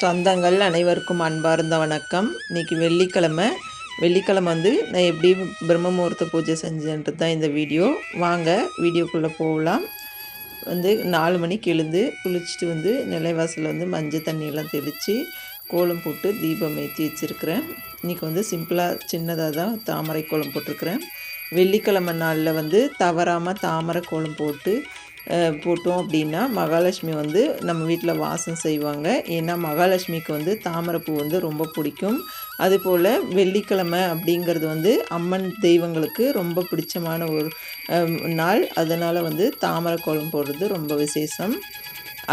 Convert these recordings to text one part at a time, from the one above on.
சொந்தங்கள் அனைவருக்கும் அன்பார்ந்த வணக்கம். இன்றைக்கி வெள்ளிக்கிழமை. வெள்ளிக்கிழமை வந்து நான் எப்படி பிரம்ம முகூர்த்த பூஜை செஞ்சேன்றது தான் இந்த வீடியோ. வாங்க வீடியோக்குள்ளே போகலாம். வந்து நாலு மணிக்கு எழுந்து குளிச்சுட்டு வந்து நிலைவாசலில் வந்து மஞ்சள் தண்ணியெல்லாம் தெளித்து கோலம் போட்டு தீபம் ஏற்றி வச்சுருக்கிறேன். இன்றைக்கி வந்து சிம்பிளாக சின்னதாக தான் தாமரை கோலம் போட்டிருக்கிறேன். வெள்ளிக்கிழமை நாளில் வந்து தவறாமல் தாமரை கோலம் போட்டு போட்டோம் அப்படின்னா மகாலட்சுமி வந்து நம்ம வீட்டில் வாசம் செய்வாங்க. ஏன்னா மகாலட்சுமிக்கு வந்து தாமரைப்பூ வந்து ரொம்ப பிடிக்கும். அதுபோல் வெள்ளிக்கிழமை அப்படிங்கிறது வந்து அம்மன் தெய்வங்களுக்கு ரொம்ப பிடிச்சமான ஒரு நாள். அதனால் வந்து தாமரை கோலம் போடுறது ரொம்ப விசேஷம்.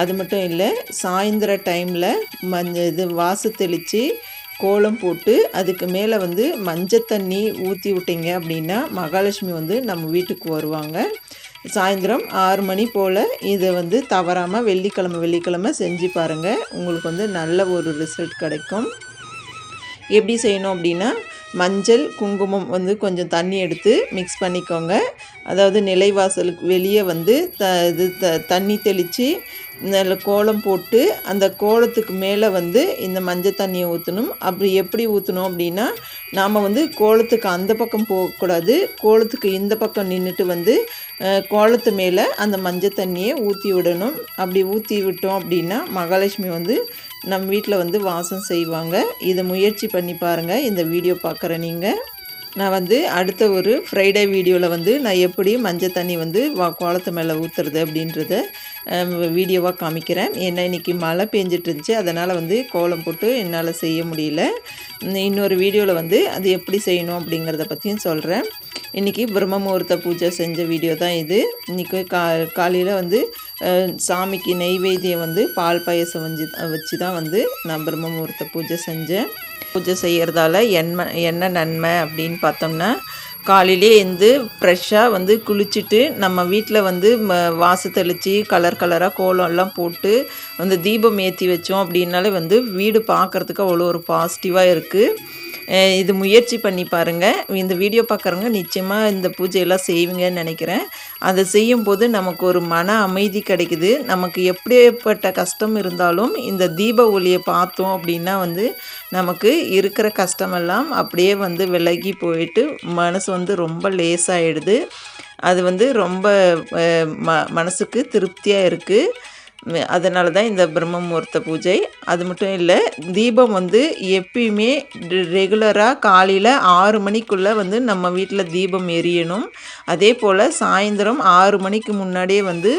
அது மட்டும் இல்லை சாயந்தர டைமில் மஞ்ச இது வாசு தெளித்து கோலம் போட்டு அதுக்கு மேலே வந்து மஞ்சள் தண்ணி ஊற்றி விட்டிங்க அப்படின்னா மகாலட்சுமி வந்து நம்ம வீட்டுக்கு வருவாங்க. சாயந்தரம் ஆறு மணி போல் இதை வந்து தவறாமல் வெள்ளிக்கிழமை வெள்ளிக்கிழமை செஞ்சு பாருங்கள் உங்களுக்கு வந்து நல்ல ஒரு ரிசல்ட் கிடைக்கும். எப்படி செய்யணும் அப்படின்னா மஞ்சள் குங்குமம் வந்து கொஞ்சம் தண்ணி எடுத்து மிக்ஸ் பண்ணிக்கோங்க. அதாவது நிலைவாசலுக்கு வெளியே வந்து த இது த தண்ணி தெளித்து கோலம் போட்டு அந்த கோலத்துக்கு மேலே வந்து இந்த மஞ்சள் தண்ணியை ஊற்றணும் அப்படி எப்படி ஊற்றணும் அப்படின்னா நாம் வந்து கோலத்துக்கு அந்த பக்கம் போகக்கூடாது கோலத்துக்கு இந்த பக்கம் நின்றுட்டு வந்து கோலத்து மேலே அந்த மஞ்சள் தண்ணியை ஊற்றி விடணும். அப்படி ஊற்றி விட்டோம் அப்படின்னா மகாலட்சுமி வந்து நம்ம வீட்டில் வந்து வாசம் செய்வாங்க. இதை முயற்சி பண்ணி பாருங்கள் இந்த வீடியோ பார்க்குற நீங்கள் நான் வந்து அடுத்த ஒரு ஃப்ரைடே வீடியோவில் வந்து நான் எப்படி மஞ்சள் தண்ணி வந்து வா கோலத்து மேலே ஊற்றுறது அப்படின்றத வீடியோவாக காமிக்கிறேன். ஏன்னா இன்றைக்கி மழை பெஞ்சிட்டு இருந்துச்சு அதனால் வந்து கோலம் போட்டு என்னால் செய்ய முடியல. இன்னொரு வீடியோவில் வந்து அது எப்படி செய்யணும் அப்படிங்கிறத பற்றியும் சொல்கிறேன் இன்றைக்கி பிரம்ம முகூர்த்த பூஜை செஞ்ச வீடியோ தான் இது. இன்றைக்கி கா காலையில் வந்து சாமிக்கு நெய்வேத்தியம் வந்து பால் பாயசம் வச்சு வச்சு தான் வந்து நான் பிரம்ம முகூர்த்த பூஜை செஞ்சேன். பூஜை செய்கிறதால என்ன என்ன நன்மை அப்படின்னு பார்த்தோம்னா காலையிலே இருந்து ஃப்ரெஷ்ஷாக வந்து குளிச்சுட்டு நம்ம வீட்டில் வந்து ம வாசு தெளித்து கலர் கலராக கோலம்லாம் போட்டு வந்து தீபம் ஏற்றி வச்சோம் அப்படின்னாலே வந்து வீடு பார்க்குறதுக்கு அவ்வளோ ஒரு பாசிட்டிவாக இருக்குது இது முயற்சி பண்ணி பாருங்கள் இந்த வீடியோ பார்க்குறவங்க நிச்சயமாக இந்த பூஜையெல்லாம் செய்வீங்கன்னு நினைக்கிறேன். அதை செய்யும்போது நமக்கு ஒரு மன அமைதி கிடைக்குது. நமக்கு எப்படிப்பட்ட கஷ்டம் இருந்தாலும் இந்த தீப ஒளியை பார்த்தோம் அப்படின்னா வந்து நமக்கு இருக்கிற கஷ்டமெல்லாம் அப்படியே வந்து விலகி போயிட்டு மனசு வந்து ரொம்ப லேசாகிடுது அது வந்து ரொம்ப ம மனசுக்கு திருப்தியாக இருக்குது அதனால தான் இந்த பிரம்ம முகூர்த்த பூஜை. அது மட்டும் இல்லை தீபம் வந்து எப்பயுமே ரெகுலராக காலையில் ஆறு மணிக்குள்ளே வந்து நம்ம வீட்டில் தீபம் எரியணும். அதே போல் சாயந்தரம் ஆறு மணிக்கு முன்னாடியே வந்து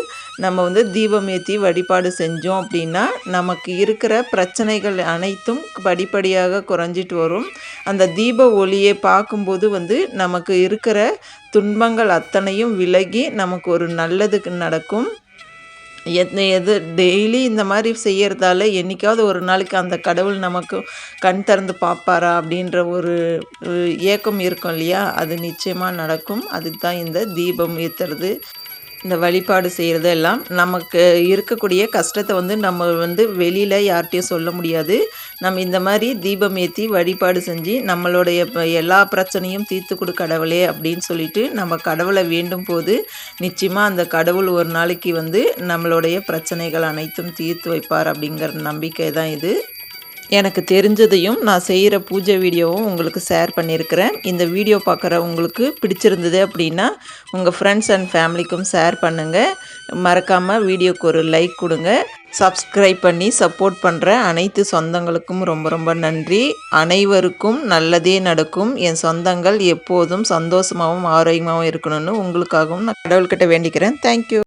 நம்ம வந்து தீபம் ஏற்றி வழிபாடு செஞ்சோம் அப்படின்னா நமக்கு இருக்கிற பிரச்சனைகள் அனைத்தும் படிப்படியாக குறைஞ்சிட்டு வரும். அந்த தீப ஒளியை பார்க்கும்போது வந்து நமக்கு இருக்கிற துன்பங்கள் அத்தனையும் விலகி நமக்கு ஒரு நல்லதுக்கு நடக்கும். எத் எது டெய்லி இந்த மாதிரி செய்கிறதால என்றைக்காவது ஒரு நாளைக்கு அந்த கடவுள் நமக்கு கண் திறந்து பார்ப்பாரா அப்படின்ற ஒரு ஏக்கம் இருக்கும் இல்லையா? அது நிச்சயமாக நடக்கும். அதுக்கு தான் இந்த தீபம் ஏற்றுறது இந்த வழிபாடு செய்கிறது எல்லாம். நமக்கு இருக்கக்கூடிய கஷ்டத்தை வந்து நம்ம வந்து வெளியில் யார்கிட்டையும் சொல்ல முடியாது. நம்ம இந்த மாதிரி தீபம் ஏற்றி வழிபாடு செஞ்சு நம்மளுடைய எல்லா பிரச்சனையும் தீர்த்து கொடு கடவுளே அப்படின்னு சொல்லிட்டு நம்ம கடவுளை வேண்டும் போது நிச்சயமாக அந்த கடவுள் ஒரு நாளைக்கு வந்து நம்மளுடைய பிரச்சனைகள் அனைத்தும் தீர்த்து வைப்பார் அப்படிங்கிற நம்பிக்கை தான் இது. எனக்கு தெரிஞ்சதையும் நான் செய்கிற பூஜை வீடியோவும் உங்களுக்கு ஷேர் பண்ணியிருக்கிறேன். இந்த வீடியோ பார்க்குற உங்களுக்கு பிடிச்சிருந்தது அப்படின்னா உங்கள் ஃப்ரெண்ட்ஸ் அண்ட் ஃபேமிலிக்கும் ஷேர் பண்ணுங்கள் மறக்காமல் வீடியோக்கு ஒரு லைக் கொடுங்க. சப்ஸ்கிரைப் பண்ணி சப்போர்ட் பண்ணுற அனைத்து சொந்தங்களுக்கும் ரொம்ப ரொம்ப நன்றி. அனைவருக்கும் நல்லதே நடக்கும். என் சொந்தங்கள் எப்போதும் சந்தோஷமாகவும் ஆரோக்கியமாகவும் இருக்கணும்னு உங்களுக்காகவும் நான் கடவுள்கிட்ட வேண்டிக்கிறேன். தேங்க்யூ